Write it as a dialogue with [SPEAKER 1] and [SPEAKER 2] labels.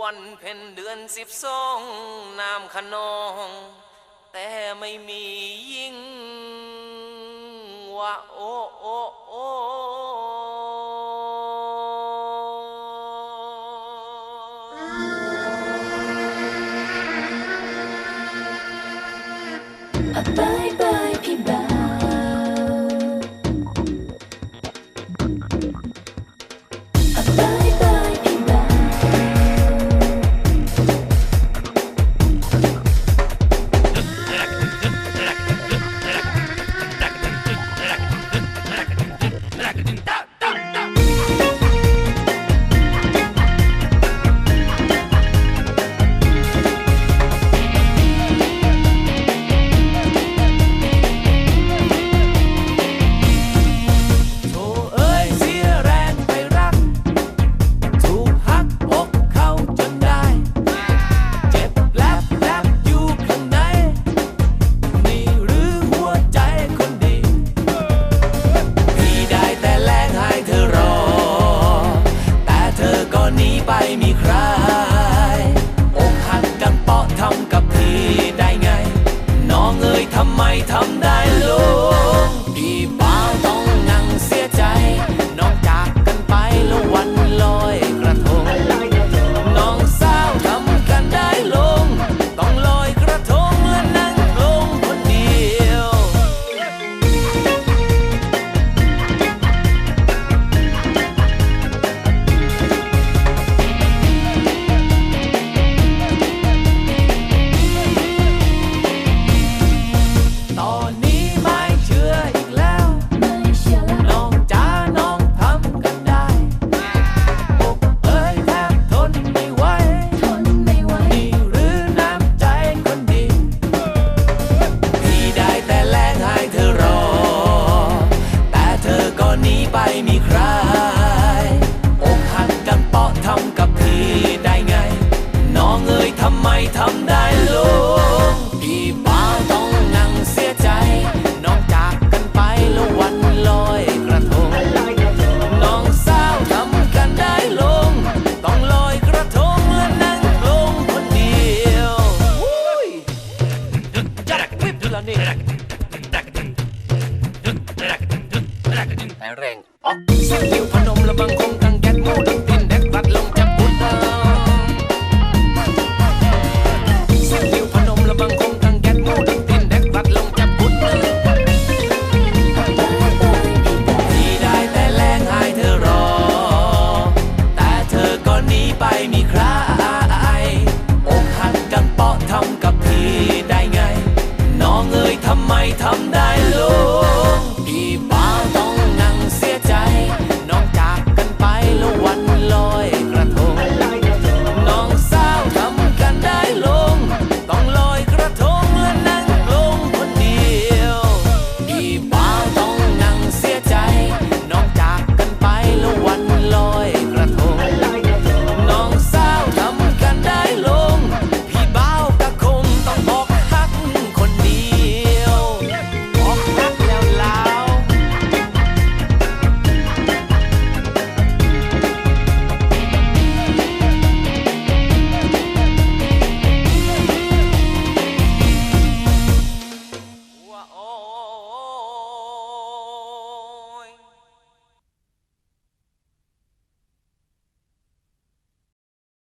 [SPEAKER 1] วันเพ็ญเดือนสิบสองน้ำขนอง แต่ไม่มียิ่งว่าโอโอโอ
[SPEAKER 2] อ
[SPEAKER 1] in. ทำไมทำได้ลูก นี่แรงสักยิ้วพนมระบังคงกังแก๊สโมดังตินแดกรัดลงจากบุตรสักยิวพนมระบังคงกังแก๊สโมดังตินแดกรัดลงจาก
[SPEAKER 2] บุตง
[SPEAKER 1] นี่ได้แต่แรงให้เธอรอ แต่เธอก็หนีไปมีใคร ทำได้